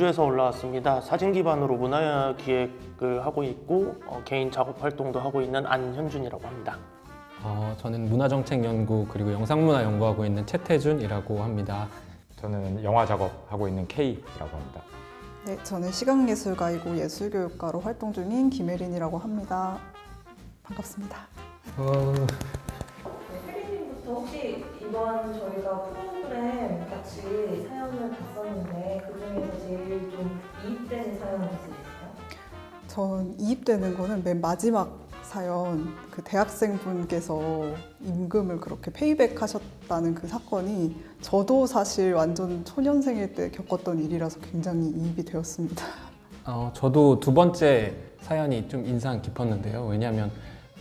광주에서 올라왔습니다. 사진 기반으로 문화 기획을 하고 있고 어, 개인 작업 활동도 하고 있는 안현준이라고 합니다. 어, 저는 문화정책 연구 그리고 영상문화 연구하고 있는 최태준이라고 합니다. 저는 영화 작업하고 있는 K라고 합니다. 네, 저는 시각예술가이고 예술교육가로 활동 중인 김혜린이라고 합니다. 반갑습니다. 어, 네, 혜리님부터 혹시 이번 저희가 프로그램 같이 사연을 봤었는데 그 중에서 제일 좀 이입되는 사연 있으실까요? 전 이입되는 거는 맨 마지막 사연 그 대학생분께서 임금을 그렇게 페이백 하셨다는 그 사건이 저도 사실 완전 초년생일 때 겪었던 일이라서 굉장히 이입이 되었습니다. 어, 저도 두 번째 사연이 좀 인상 깊었는데요. 왜냐하면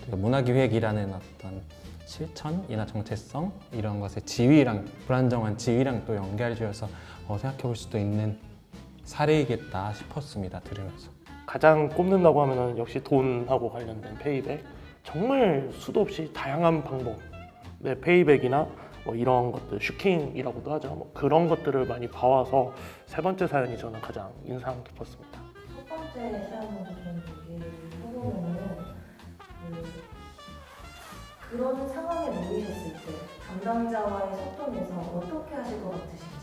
문화기획이라는 어떤 실천이나 정체성 이런 것의 지위랑 불안정한 지위랑 또 연결지어서 어, 생각해 볼 수도 있는 사례이겠다 싶었습니다. 들으면서. 가장 꼽는다고 하면은 역시 돈하고 관련된 페이백. 정말 수도 없이 다양한 방법. 네, 페이백이나 뭐 이런 것들, 슈킹이라고도 하죠. 뭐 그런 것들을 많이 봐와서 세 번째 사연이 저는 가장 인상 깊었습니다. 첫 번째 사연 먼저 좀 그, 그런 상황에 놓이셨을 때 담당자와의 소통에서 어떻게 하실 것 같으신지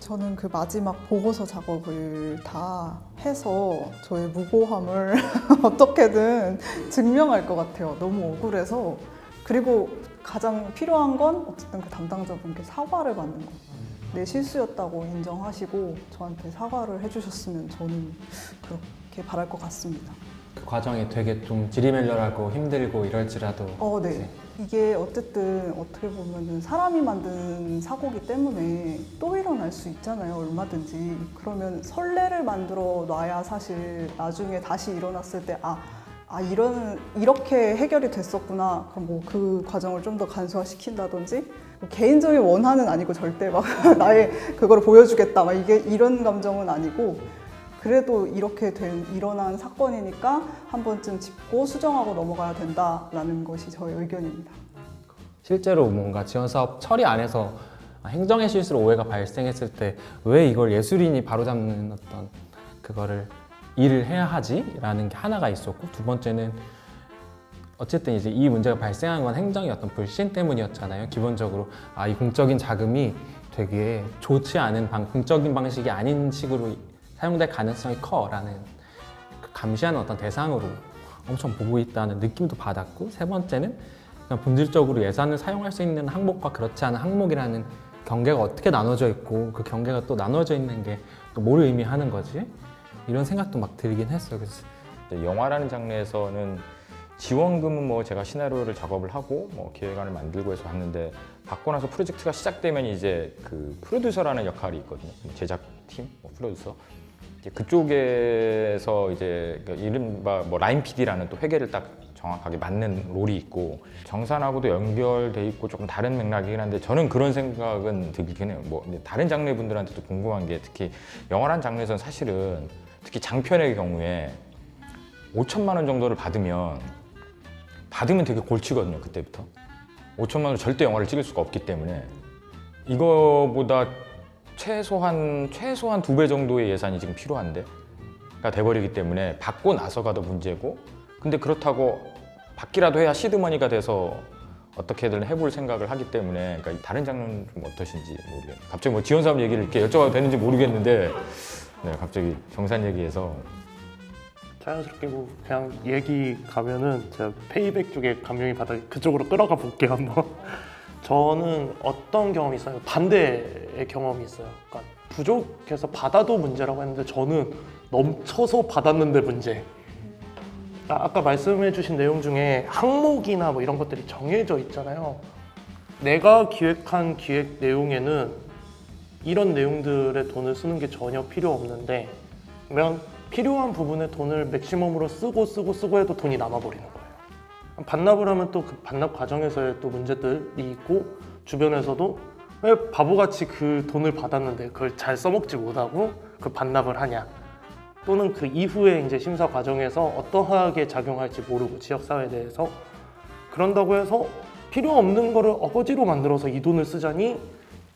저는 그 마지막 보고서 작업을 다 해서 저의 무고함을 어떻게든 증명할 것 같아요. 너무 억울해서. 그리고 가장 필요한 건 어쨌든 그 담당자분께 사과를 받는 거. 내 실수였다고 인정하시고 저한테 사과를 해주셨으면 저는 그렇게 바랄 것 같습니다. 그 과정이 되게 좀 지리멸렬하고 힘들고 이럴지라도 어, 네. 이제 이게 어쨌든 어떻게 보면은 사람이 만든 사고기 때문에 또 일어날 수 있잖아요, 얼마든지. 그러면 선례를 만들어 놔야 사실 나중에 다시 일어났을 때, 아, 아, 이런, 이렇게 해결이 됐었구나. 그럼 뭐 그 과정을 좀 더 간소화시킨다든지. 뭐 개인적인 원한은 아니고 절대 막 나의 그거를 보여주겠다. 막 이게 이런 감정은 아니고. 그래도 이렇게 된 일어난 사건이니까 한 번쯤 짚고 수정하고 넘어가야 된다라는 것이 저의 의견입니다. 실제로 뭔가 지원 사업 처리 안에서 행정의 실수로 오해가 발생했을 때 왜 이걸 예술인이 바로잡는 어떤 그거를 일을 해야 하지라는 게 하나가 있었고 두 번째는 어쨌든 이제 이 문제가 발생한 건 행정의 어떤 불신 때문이었잖아요. 기본적으로 아 이 공적인 자금이 되게 좋지 않은 방, 공적인 방식이 아닌 식으로 사용될 가능성이 커라는 그 감시하는 어떤 대상으로 엄청 보고 있다는 느낌도 받았고 세 번째는 그냥 본질적으로 예산을 사용할 수 있는 항목과 그렇지 않은 항목이라는 경계가 어떻게 나눠져 있고 그 경계가 또 나눠져 있는 게또뭘 의미하는 거지? 이런 생각도 막 들긴 했어요. 그래서 영화라는 장르에서는 지원금은 뭐 제가 시나리오를 작업을 하고 뭐 기획안을 만들고 해서 봤는데 받고 나서 프로젝트가 시작되면 이제 그 프로듀서라는 역할이 있거든요. 제작팀, 뭐 프로듀서. 이제 그쪽에서 이제 그 이른바 뭐 라인 PD라는 또 회계를 딱 정확하게 맞는 롤이 있고 정산하고도 연결돼 있고 조금 다른 맥락이긴 한데 저는 그런 생각은 들긴 해요. 뭐 다른 장르 분들한테도 궁금한 게 특히 영화란 장르에서는 사실은 특히 장편의 경우에 5천만 원 정도를 받으면 받으면 되게 골치거든요 그때부터 5천만 원을 절대 영화를 찍을 수가 없기 때문에 이거보다 최소한 최소한 두 배 정도의 예산이 지금 필요한데가 돼버리기 때문에 받고 나서가 더 문제고 근데 그렇다고 받기라도 해야 시드머니가 돼서 어떻게든 해볼 생각을 하기 때문에 그러니까 다른 장르는 좀 어떠신지 모르겠어요 갑자기 뭐 지원 사업 얘기를 이렇게 여쭤봐도 되는지 모르겠는데 네 갑자기 정산 얘기해서 자연스럽게 뭐 그냥 얘기 가면은 제가 페이백 쪽에 감명이 받아 그쪽으로 끌어가 볼게요 한번. 저는 어떤 경험이 있어요? 반대의 경험이 있어요. 그러니까 부족해서 받아도 문제라고 했는데 저는 넘쳐서 받았는데 문제. 아, 아까 말씀해주신 내용 중에 항목이나 뭐 이런 것들이 정해져 있잖아요. 내가 기획한 기획 내용에는 이런 내용들의 돈을 쓰는 게 전혀 필요 없는데 그러면 필요한 부분에 돈을 맥시멈으로 쓰고 쓰고 쓰고 해도 돈이 남아버리는 거예요. 반납을 하면 또 그 반납 과정에서의 또 문제들이 있고 주변에서도 왜 바보같이 그 돈을 받았는데 그걸 잘 써먹지 못하고 그 반납을 하냐 또는 그 이후에 이제 심사 과정에서 어떠하게 작용할지 모르고 지역 사회에 대해서 그런다고 해서 필요 없는 거를 어거지로 만들어서 이 돈을 쓰자니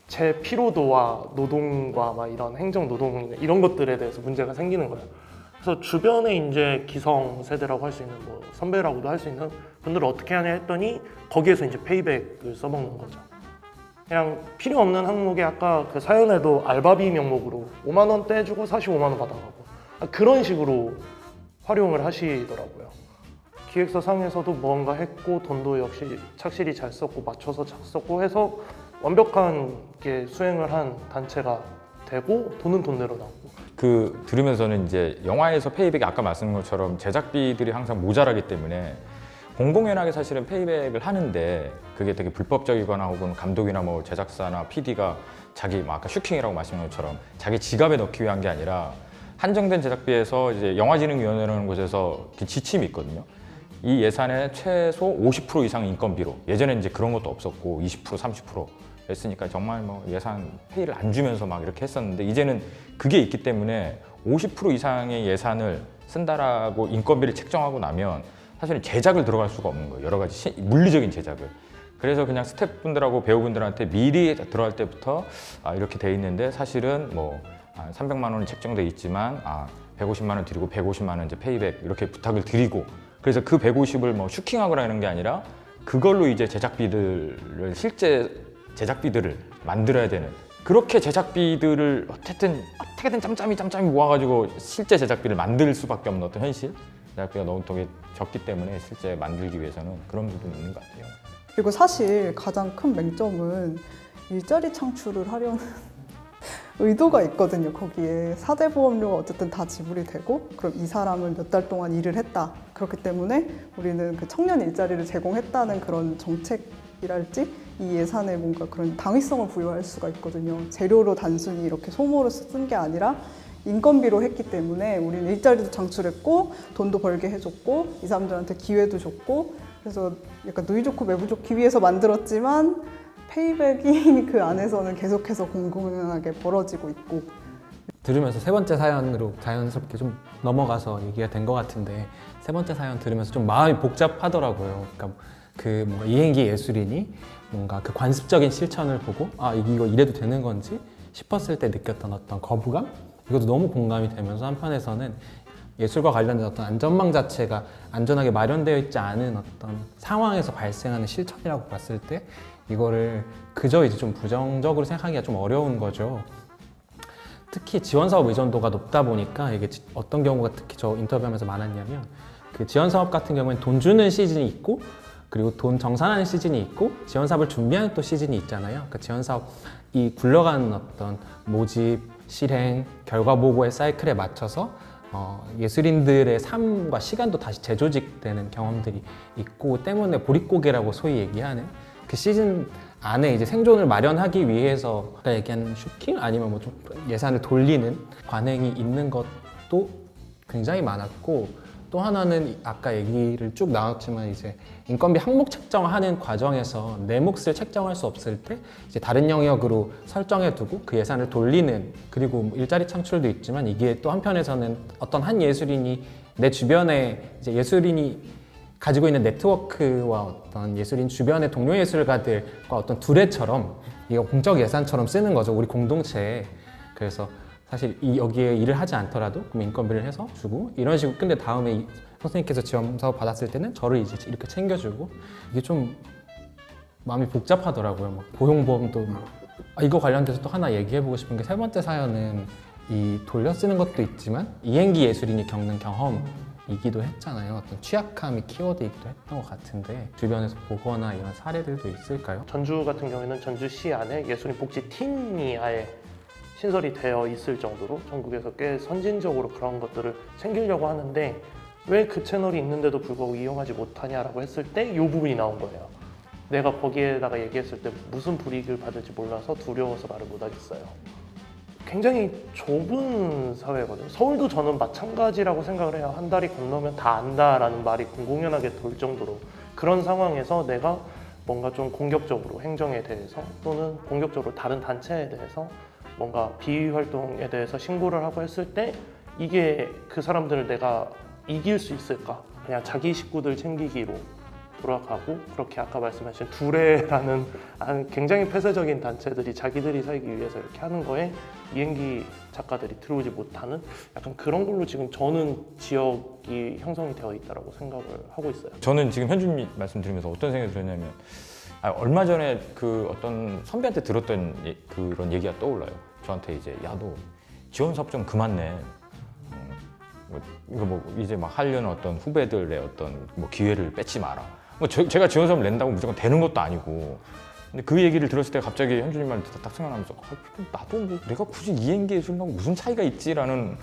제 피로도와 노동과 막 이런 행정 노동 이런 것들에 대해서 문제가 생기는 거예요. 그래서 주변에 이제 기성 세대라고 할 수 있는 뭐 선배라고도 할 수 있는 분들을 어떻게 하냐 했더니 거기에서 이제 페이백을 써먹는 거죠. 그냥 필요 없는 항목에 아까 그 사연에도 알바비 명목으로 5만 원 떼주고 45만 원 받아가고 아, 그런 식으로 활용을 하시더라고요. 기획서 상에서도 뭔가 했고 돈도 역시 착실히 잘 썼고 맞춰서 잘 썼고 해서 완벽하게 수행을 한 단체가 되고 돈은 돈대로 나오고 그 들으면서는 이제 영화에서 페이백이 아까 말씀한 것처럼 제작비들이 항상 모자라기 때문에 공공연하게 사실은 페이백을 하는데 그게 되게 불법적이거나 혹은 감독이나 뭐 제작사나 PD가 자기 뭐 아까 슈킹이라고 말씀한 것처럼 자기 지갑에 넣기 위한 게 아니라 한정된 제작비에서 이제 영화진흥위원회라는 곳에서 그 지침이 있거든요. 이 예산의 최소 50% 이상 인건비로 예전에 이제 그런 것도 없었고 20% 30% 했으니까 정말 뭐 예산 페이를 안 주면서 막 이렇게 했었는데 이제는 그게 있기 때문에 50% 이상의 예산을 쓴다라고 인건비를 책정하고 나면 사실은 제작을 들어갈 수가 없는 거예요. 여러 가지 시- 물리적인 제작을. 그래서 그냥 스태프분들하고 배우분들한테 미리 들어갈 때부터 아, 이렇게 돼 있는데 사실은 뭐 아, 300만 원이 책정돼 있지만 아, 150만 원 드리고 150만 원 이제 페이백 이렇게 부탁을 드리고 그래서 그 150을 뭐 슈킹하거나 하는 게 아니라 그걸로 이제 제작비들을 실제 제작비들을 만들어야 되는 그렇게 제작비들을 어쨌든 어떻게든 짬짬이 짬짬이 모아가지고 실제 제작비를 만들 수밖에 없는 어떤 현실 제작비가 너무 되게 적기 때문에 실제 만들기 위해서는 그런 부분이 있는 것 같아요. 그리고 사실 가장 큰 맹점은 일자리 창출을 하려는 의도가 있거든요. 거기에 사대 보험료가 어쨌든 다 지불이 되고 그럼 이 사람은 몇 달 동안 일을 했다. 그렇기 때문에 우리는 그 청년 일자리를 제공했다는 그런 정책이랄지 이 예산에 뭔가 그런 당위성을 부여할 수가 있거든요. 재료로 단순히 이렇게 소모로 쓴 게 아니라 인건비로 했기 때문에 우리는 일자리도 창출했고 돈도 벌게 해줬고 이 사람들한테 기회도 줬고 그래서 약간 누이 좋고 매부 좋기 위해서 만들었지만 페이백이 그 안에서는 계속해서 공공연하게 벌어지고 있고 들으면서 세 번째 사연으로 자연스럽게 좀 넘어가서 얘기가 된 것 같은데 세 번째 사연 들으면서 좀 마음이 복잡하더라고요. 그러니까 그 뭔가 이행기 예술인이 뭔가 그 관습적인 실천을 보고 아 이거 이래도 되는 건지 싶었을 때 느꼈던 어떤 거부감 이것도 너무 공감이 되면서 한편에서는 예술과 관련된 어떤 안전망 자체가 안전하게 마련되어 있지 않은 어떤 상황에서 발생하는 실천이라고 봤을 때 이거를 그저 이제 좀 부정적으로 생각하기가 좀 어려운 거죠. 특히 지원 사업 의존도가 높다 보니까 이게 지- 어떤 경우가 특히 저 인터뷰하면서 많았냐면 그 지원 사업 같은 경우에는 돈 주는 시즌이 있고 그리고 돈 정산하는 시즌이 있고 지원 사업을 준비하는 또 시즌이 있잖아요. 그 지원 사업 이 굴러가는 어떤 모집, 실행, 결과 보고의 사이클에 맞춰서 어, 예술인들의 삶과 시간도 다시 재조직되는 경험들이 있고 때문에 보릿고개라고 소위 얘기하는 그 시즌 안에 이제 생존을 마련하기 위해서 아까 얘기한 슈킹 아니면 뭐 좀 예산을 돌리는 관행이 있는 것도 굉장히 많았고 또 하나는 아까 얘기를 쭉 나왔지만 이제 인건비 항목 책정하는 과정에서 내 몫을 책정할 수 없을 때 이제 다른 영역으로 설정해 두고 그 예산을 돌리는 그리고 뭐 일자리 창출도 있지만 이게 또 한편에서는 어떤 한 예술인이 내 주변에 이제 예술인이 가지고 있는 네트워크와 어떤 예술인 주변의 동료 예술가들과 어떤 두뇌처럼 이거 공적 예산처럼 쓰는 거죠 우리 공동체에 그래서 사실 이 여기에 일을 하지 않더라도 인건비를 해서 주고 이런 식으로 근데 다음에 이 선생님께서 지원 사업 받았을 때는 저를 이제 이렇게 챙겨주고 이게 좀 마음이 복잡하더라고요 막 고용보험도 뭐. 아, 이거 관련돼서 또 하나 얘기해보고 싶은 게 세 번째 사연은 이 돌려 쓰는 것도 있지만 이행기 예술인이 겪는 경험 이기도 했잖아요 어떤 취약함이 키워드이기도 했던 것 같은데 주변에서 보거나 이런 사례들도 있을까요? 전주 같은 경우에는 전주시 안에 예술인 복지 팀이 아예 신설이 되어 있을 정도로 전국에서 꽤 선진적으로 그런 것들을 챙기려고 하는데 왜 그 채널이 있는데도 불구하고 이용하지 못하냐라고 했을 때 이 부분이 나온 거예요. 내가 거기에다가 얘기했을 때 무슨 불이익을 받을지 몰라서 두려워서 말을 못 하겠어요. 굉장히 좁은 사회거든요. 서울도 저는 마찬가지라고 생각을 해요. 한 달이 건너면 다 안다라는 말이 공공연하게 돌 정도로 그런 상황에서 내가 뭔가 좀 공격적으로 행정에 대해서 또는 공격적으로 다른 단체에 대해서 뭔가 비위 활동에 대해서 신고를 하고 했을 때 이게 그 사람들을 내가 이길 수 있을까? 그냥 자기 식구들 챙기기로 돌아가고 그렇게 아까 말씀하신 두레라는 아, 굉장히 폐쇄적인 단체들이 자기들이 살기 위해서 이렇게 하는 거에 이행기 작가들이 들어오지 못하는 약간 그런 걸로 지금 저는 지역이 형성이 되어 있다라고 생각을 하고 있어요. 저는 지금 현준님 말씀 들으면서 어떤 생각이 들었냐면 아, 얼마 전에 그 어떤 선배한테 들었던 예- 그런 얘기가 떠올라요. 저한테 이제 야 너 지원 사업 좀 그만 내. 음, 뭐, 이거 뭐 이제 막 하려는 어떤 후배들의 어떤 뭐 기회를 뺏지 마라. 뭐 저- 제가 지원 사업 낸다고 무조건 되는 것도 아니고. 근데 그 얘기를 들었을 때 갑자기 현준님 말 듣다 딱 생각나면서 아, 나도 뭐 내가 굳이 이행기 예술하고 무슨 차이가 있지라는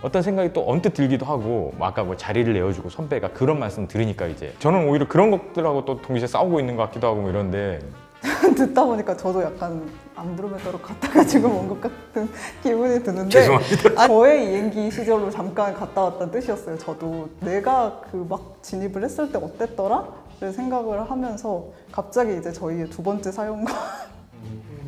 어떤 생각이 또 언뜻 들기도 하고 뭐 아까 뭐 자리를 내어주고 선배가 그런 말씀 들으니까 이제 저는 오히려 그런 것들하고 또 동시에 싸우고 있는 것 같기도 하고 뭐 이런데 듣다 보니까 저도 약간 안드로메다로 갔다가 지금 온 것 같은 기분이 드는데 죄송합니다. 아, 저의 이행기 시절로 잠깐 갔다 왔다는 뜻이었어요. 저도 내가 그 막 진입을 했을 때 어땠더라? 를 생각을 하면서 갑자기 이제 저희의 두 번째 사연과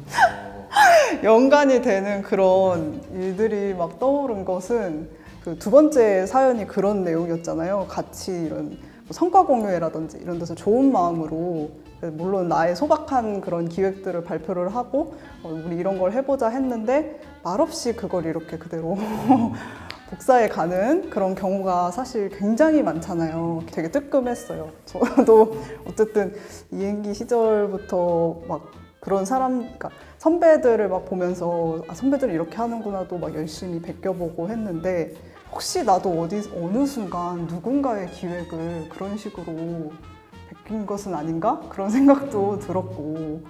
연관이 되는 그런 일들이 막 떠오른 것은 그 두 번째 사연이 그런 내용이었잖아요. 같이 이런 뭐 성과 공유회라든지 이런 데서 좋은 마음으로 물론 나의 소박한 그런 기획들을 발표를 하고 어, 우리 이런 걸 해보자 했는데 말없이 그걸 이렇게 그대로 복사해 가는 그런 경우가 사실 굉장히 많잖아요. 되게 뜨끔했어요. 저도 어쨌든 이행기 시절부터 막 그런 사람, 그러니까 선배들을 막 보면서 아, 선배들이 이렇게 하는구나도 막 열심히 베껴보고 했는데 혹시 나도 어디 어느 순간 누군가의 기획을 그런 식으로 베낀 것은 아닌가 그런 생각도 들었고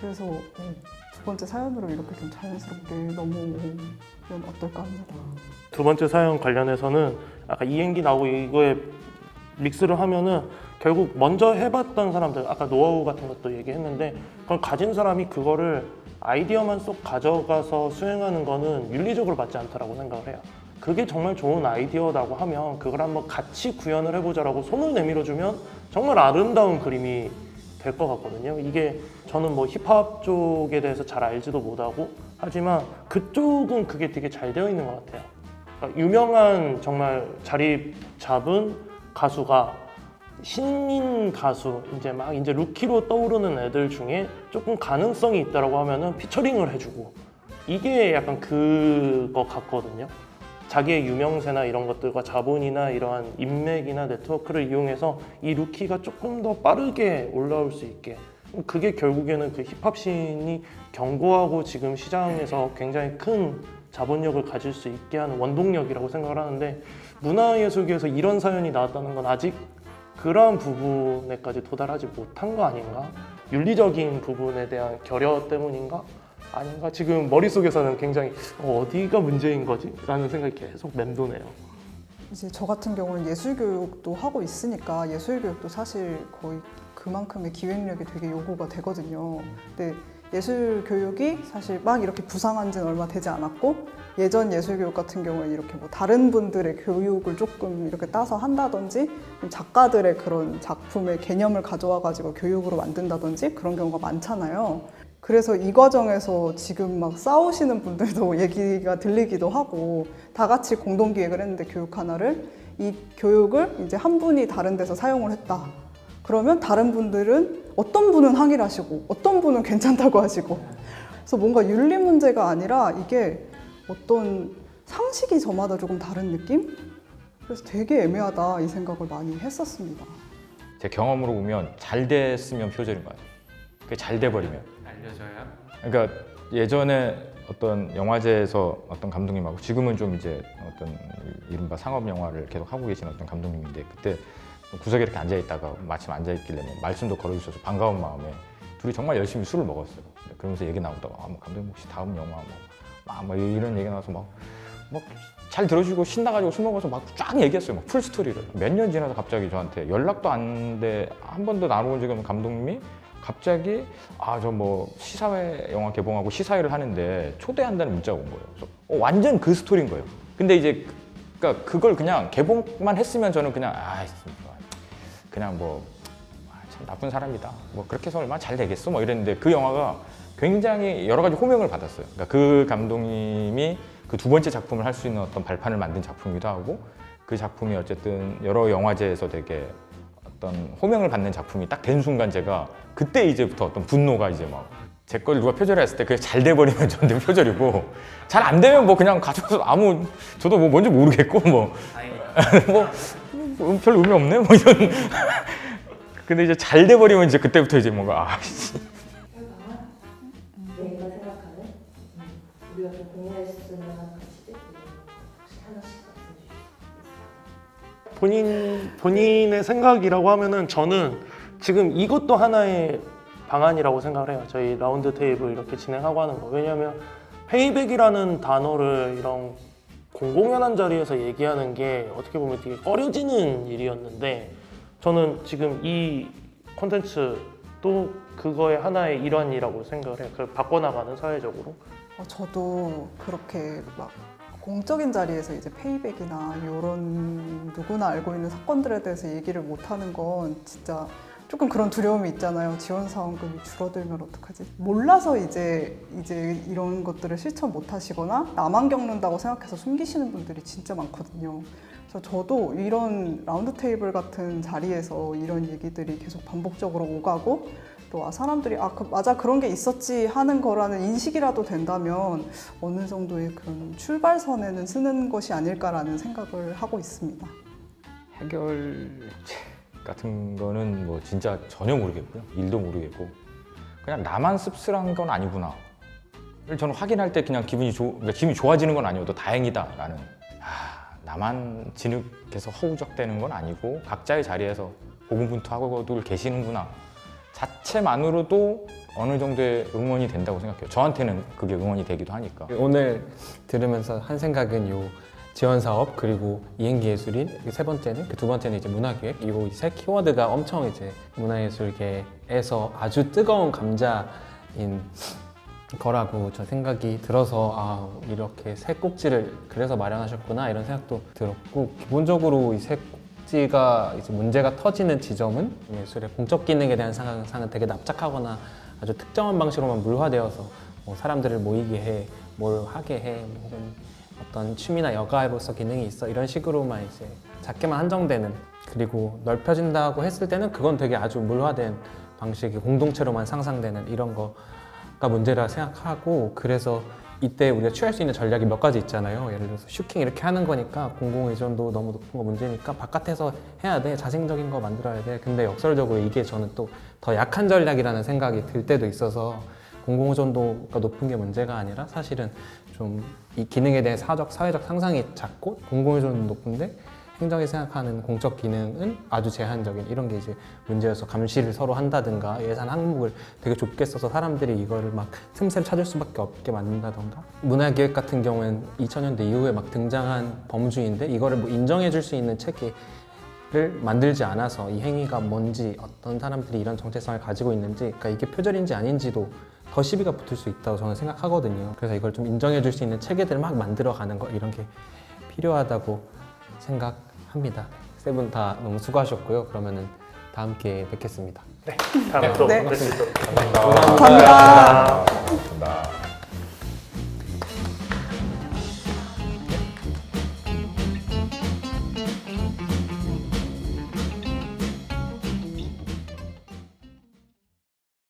그래서 어, 두 번째 사연으로 이렇게 좀 자연스럽게 넘어오면 어떨까 합니다. 두 번째 사연 관련해서는 아까 이행기 나오고 이거에 믹스를 하면은 결국 먼저 해봤던 사람들 아까 노하우 같은 것도 얘기했는데 그걸 가진 사람이 그거를 아이디어만 쏙 가져가서 수행하는 거는 윤리적으로 맞지 않다라고 생각을 해요. 그게 정말 좋은 아이디어라고 하면 그걸 한번 같이 구현을 해보자라고 손을 내밀어 주면 정말 아름다운 그림이 될 것 같거든요. 이게 저는 뭐 힙합 쪽에 대해서 잘 알지도 못하고 하지만 그쪽은 그게 되게 잘 되어 있는 것 같아요. 그러니까 유명한 정말 자리 잡은 가수가 신인 가수 이제 막 이제 루키로 떠오르는 애들 중에 조금 가능성이 있다라고 하면은 피처링을 해주고 이게 약간 그거 같거든요. 자기의 유명세나 이런 것들과 자본이나 이러한 인맥이나 네트워크를 이용해서 이 루키가 조금 더 빠르게 올라올 수 있게 그게 결국에는 그 힙합 씬이 견고하고 지금 시장에서 굉장히 큰 자본력을 가질 수 있게 하는 원동력이라고 생각을 하는데 문화예술계에서 이런 사연이 나왔다는 건 아직 그러한 부분에까지 도달하지 못한 거 아닌가? 윤리적인 부분에 대한 결여 때문인가? 아닌가? 지금 머릿속에서는 굉장히 어, 어디가 문제인 거지? 라는 생각이 계속 맴도네요. 이제 저 같은 경우는 예술 교육도 하고 있으니까 예술 교육도 사실 거의 그만큼의 기획력이 되게 요구가 되거든요. 근데 예술 교육이 사실 막 이렇게 부상한 지는 얼마 되지 않았고 예전 예술 교육 같은 경우에 이렇게 뭐 다른 분들의 교육을 조금 이렇게 따서 한다든지 작가들의 그런 작품의 개념을 가져와 가지고 교육으로 만든다든지 그런 경우가 많잖아요. 그래서 이 과정에서 지금 막 싸우시는 분들도 얘기가 들리기도 하고 다 같이 공동 기획을 했는데 교육 하나를 이 교육을 이제 한 분이 다른 데서 사용을 했다. 그러면 다른 분들은 어떤 분은 항의를 하시고 어떤 분은 괜찮다고 하시고 그래서 뭔가 윤리 문제가 아니라 이게 어떤 상식이 저마다 조금 다른 느낌? 그래서 되게 애매하다 이 생각을 많이 했었습니다. 제 경험으로 보면 잘 됐으면 표절인 것 같아요. 잘 돼버리면. 알려줘요? 그러니까 예전에 어떤 영화제에서 어떤 감독님하고 지금은 좀 이제 어떤 이른바 상업 영화를 계속 하고 계신 어떤 감독님인데 그때 구석에 이렇게 앉아 있다가 마침 앉아 있길래 뭐 말씀도 걸어주셔서 반가운 마음에 둘이 정말 열심히 술을 먹었어요. 그러면서 얘기 나오다가 아, 뭐 감독님 혹시 다음 영화 뭐, 막, 뭐 이런 얘기 나와서 막 막 잘 들어주고 신나가지고 술 먹어서 막 쫙 얘기했어요. 막 풀 스토리를. 몇 년 지나서 갑자기 저한테 연락도 안 돼. 한 번도 나눠본 적이 없는 감독님이 갑자기 아 저 뭐 시사회 영화 개봉하고 시사회를 하는데 초대한다는 문자가 온 거예요. 그래서 어, 완전 그 스토리인 거예요. 근데 이제 그- 그러니까 그걸 그냥 개봉만 했으면 저는 그냥 아 그냥 뭐 참 나쁜 사람이다. 뭐 그렇게 해서 얼마나 잘 되겠어? 뭐 이랬는데 그 영화가 굉장히 여러 가지 호명을 받았어요. 그러니까 그 감독님이 그 두 번째 작품을 할 수 있는 어떤 발판을 만든 작품이기도 하고 그 작품이 어쨌든 여러 영화제에서 되게 어떤 호명을 받는 작품이 딱 된 순간 제가 그때 이제부터 어떤 분노가 이제 막 제 걸 누가 표절을 했을 때 그게 잘 돼버리면 저한테 표절이고 잘 안 되면 뭐 그냥 가져서 아무 저도 뭐 뭔지 모르겠고 뭐. 뭐, 뭐, 별 의미 없네? 뭐 이런. 근데 이제 잘 돼버리면 이제 그때부터 이제 뭔가 아 씨. 본인 본인의 생각이라고 하면은 저는 지금 이것도 하나의 방안이라고 생각을 해요. 저희 라운드 테이블 이렇게 진행하고 하는 거. 왜냐하면 페이백이라는 단어를 이런 공공연한 자리에서 얘기하는 게 어떻게 보면 되게 꺼려지는 일이었는데 저는 지금 이 콘텐츠도 그거의 하나의 일환이라고 생각을 해요. 그걸 바꿔나가는 사회적으로. 어, 저도 그렇게 막 공적인 자리에서 이제 페이백이나 이런 누구나 알고 있는 사건들에 대해서 얘기를 못 하는 건 진짜 조금 그런 두려움이 있잖아요. 지원 사원금이 줄어들면 어떡하지? 몰라서 이제 이제 이런 것들을 실천 못 하시거나 나만 겪는다고 생각해서 숨기시는 분들이 진짜 많거든요. 그래서 저도 이런 라운드 테이블 같은 자리에서 이런 얘기들이 계속 반복적으로 오가고 또 아, 사람들이 아 그, 맞아 그런 게 있었지 하는 거라는 인식이라도 된다면 어느 정도의 그런 출발선에는 쓰는 것이 아닐까라는 생각을 하고 있습니다. 해결책 같은 거는 뭐 진짜 전혀 모르겠고요. 일도 모르겠고 그냥 나만 씁쓸한 건 아니구나. 를 저는 확인할 때 그냥 기분이 좋, 그러니까 기분이 좋아지는 건 아니어도 다행이다라는. 아, 나만 진흙해서 허우적대는 건 아니고 각자의 자리에서 고군분투하고들 계시는구나. 자체만으로도 어느 정도의 응원이 된다고 생각해요. 저한테는 그게 응원이 되기도 하니까. 오늘 들으면서 한 생각은 요 지원 사업 그리고 이행 기 예술인 이세 번째는 그 두 번째는 이제 문화기획 이거 이세 키워드가 엄청 이제 문화예술계에서 아주 뜨거운 감자인 거라고 저 생각이 들어서 아 이렇게 새 꼭지를 그래서 마련하셨구나 이런 생각도 들었고 기본적으로 이새 꼭지가 이제 문제가 터지는 지점은 예술의 공적 기능에 대한 상상은 되게 납작하거나 아주 특정한 방식으로만 물화되어서 뭐 사람들을 모이게 해, 뭘 하게 해, 뭐 혹은 어떤 취미나 여가로서 기능이 있어 이런 식으로만 이제 작게만 한정되는 그리고 넓혀진다고 했을 때는 그건 되게 아주 물화된 방식의 공동체로만 상상되는 이런 거가 문제라 생각하고 그래서 이때 우리가 취할 수 있는 전략이 몇 가지 있잖아요. 예를 들어서 슈킹 이렇게 하는 거니까 공공 의존도 너무 높은 거 문제니까 바깥에서 해야 돼. 자생적인 거 만들어야 돼. 근데 역설적으로 이게 저는 또 더 약한 전략이라는 생각이 들 때도 있어서 공공 의존도가 높은 게 문제가 아니라 사실은 좀 이 기능에 대해 사적 사회적 상상이 작고 공공 의존은 높은데 행정이 생각하는 공적 기능은 아주 제한적인 이런 게 이제 문제여서 감시를 서로 한다든가 예산 항목을 되게 좁게 써서 사람들이 이거를 막 틈새를 찾을 수밖에 없게 만든다던가 문화기획 같은 경우는 2000년대 이후에 막 등장한 범주인데 이거를 뭐 인정해 줄 수 있는 체계를 만들지 않아서 이 행위가 뭔지 어떤 사람들이 이런 정체성을 가지고 있는지 그러니까 이게 표절인지 아닌지도 더 시비가 붙을 수 있다고 저는 생각하거든요. 그래서 이걸 좀 인정해 줄 수 있는 체계들을 막 만들어 가는 거 이런 게 필요하다고 생각 합니다. 세 분 다 너무 수고하셨고요. 그러면은 다음 기회에 뵙겠습니다. 네, 다음에 또 네. 뵐수 있도록 감사합니다. 감사합니다. 감사합니다.